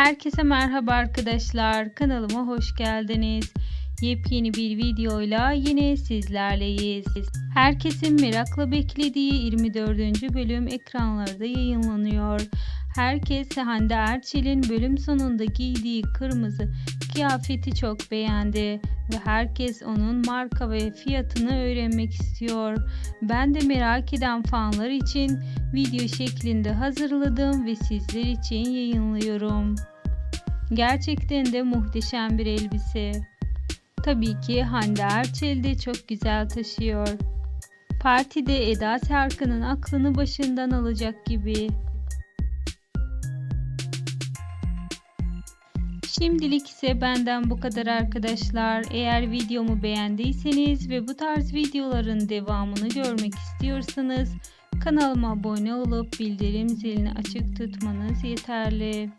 Herkese merhaba arkadaşlar. Kanalıma hoş geldiniz. Yepyeni bir videoyla yine sizlerleyiz. Herkesin merakla beklediği 24. bölüm ekranlarda yayınlanıyor. Herkes Hande Erçel'in bölüm sonunda giydiği kırmızı kıyafeti çok beğendi ve herkes onun marka ve fiyatını öğrenmek istiyor. Ben de merak eden fanlar için video şeklinde hazırladım ve sizler için yayınlıyorum. Gerçekten de muhteşem bir elbise. Tabii ki Hande Erçel de çok güzel taşıyor. Partide Eda Serkan'ın aklını başından alacak gibi. Şimdilik ise benden bu kadar arkadaşlar. Eğer videomu beğendiyseniz ve bu tarz videoların devamını görmek istiyorsanız kanalıma abone olup bildirim zilini açık tutmanız yeterli.